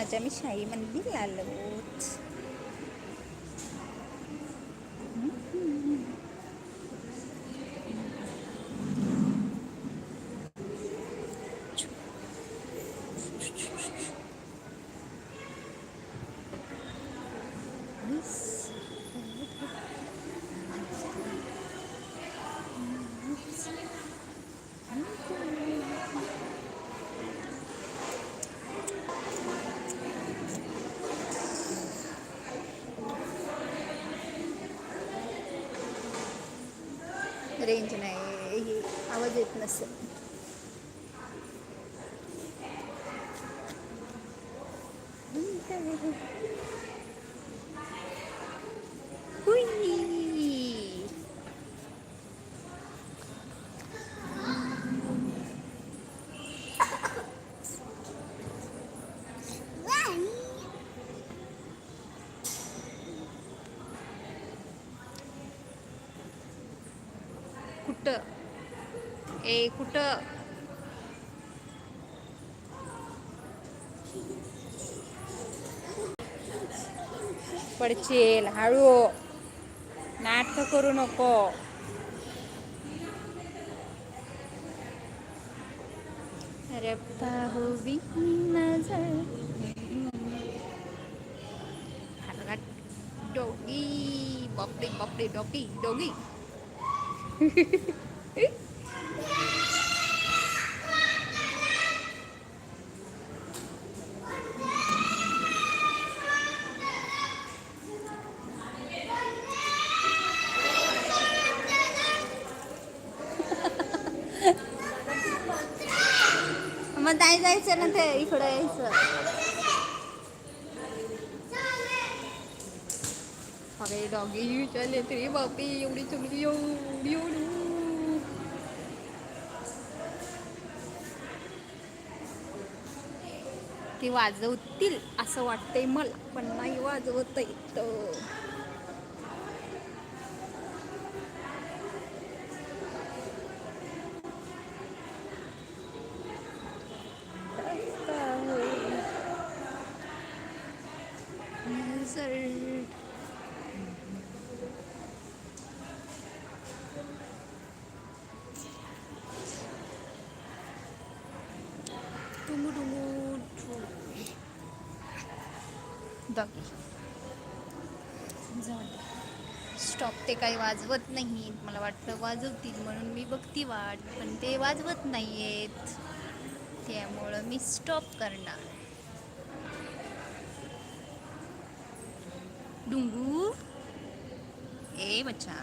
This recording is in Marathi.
আজ আমি শাহী মন্দির লালবোধ Thank you. रेंज नाही हे आवाज येत नसेल. कुठं? ए कुठं? पडचेल हळू. नाटक करू नको. अरे हो बाहुबी डोगी. बापडी बापडी डोगी डोगी. मग नाही जायचं ना ते इकडं यायचं. अरे डॉगी चले रे बापी एवढी चुकली एवढी एवढी ती वाजवतील असं वाटतंय मला पण नाही वाजवत येत नजर डुंगू डुंगू डॉगी स्टॉप ते काही वाजवत नाही मला वाटलं वाजवतील म्हणून मी बघती वाट पण ते वाजवत नाही आहेत त्यामुळं मी स्टॉप करणार. डुंगू. ए बच्चा.